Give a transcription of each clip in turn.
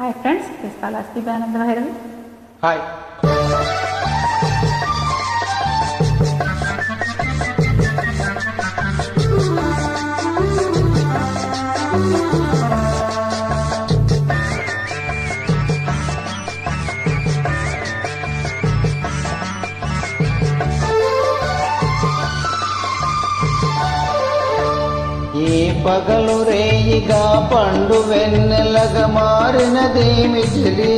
Hi friends, this is Palasdi Banandra Hi. Thank you. ఈ పగలు రేయిగా పండు వెన్నెలగా మారినదేమి చెలి?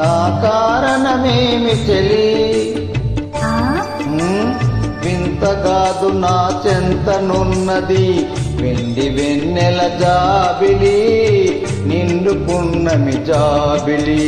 ఆ కారణమేమి చెలి? ఉమ్, వింతగాదు నా చెంతనున్నది వెండి వెన్నెల జాబిలి నిండు పున్నమి జాబిలి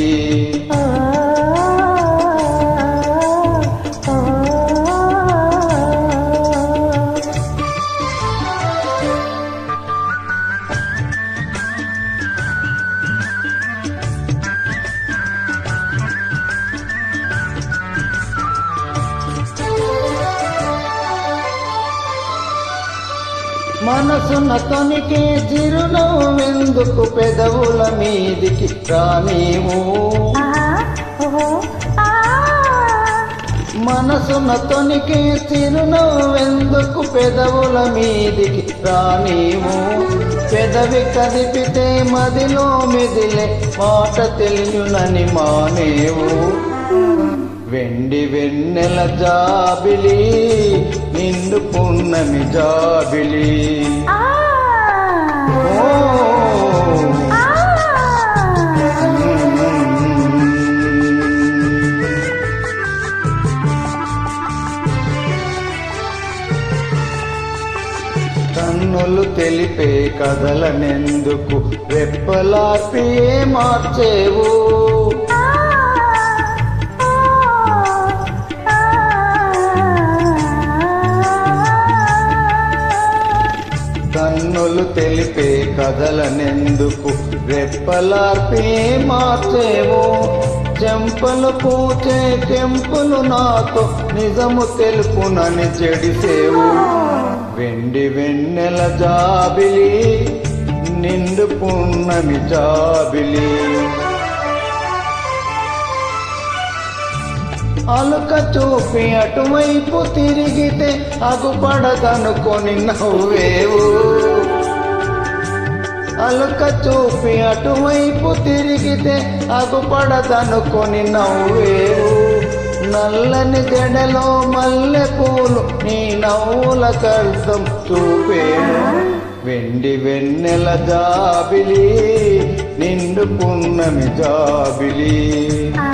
మనసున తొనికి చిరునవ్వెందుకు పెదవుల మీదికి రానీవు మనసున తొనికి చిరునవ్వెందుకు పెదవుల మీదికి రానీవు పెదవి కదిపితే మదిలో మెదిలే మాట తెలియనని మానేవు వెండి వెన్నెల జాబిలి నిండు పున్నమి జాబిలి. కన్నులు తెలిపే కథలనెందుకు? రెప్పలాపి మార్చేవు. కన్నులు తెలిపే కథలనెందుకు? రెప్పలార్పి మార్చేవో? చెంపలు పూచే కెంపులు నాతో నిజము తెలుపునని చెడిసేవు. వెండి వెన్నెల జాబిలి నిండు పున్నమి జాబిలి. అలుక చూపి అటువైపు తిరిగితే అగుపడదనుకొని నవ్వేవు. నలుక చూపి అటువైపు తిరిగితే అగు పడదనుకొని నవ్వేవు నల్లని జడలో మల్లె పూలు నీ నవ్వుల కర్తం చూపేను వెండి వెన్నెల జాబిలి నిండు పున్నమి జాబిలి. ఆ.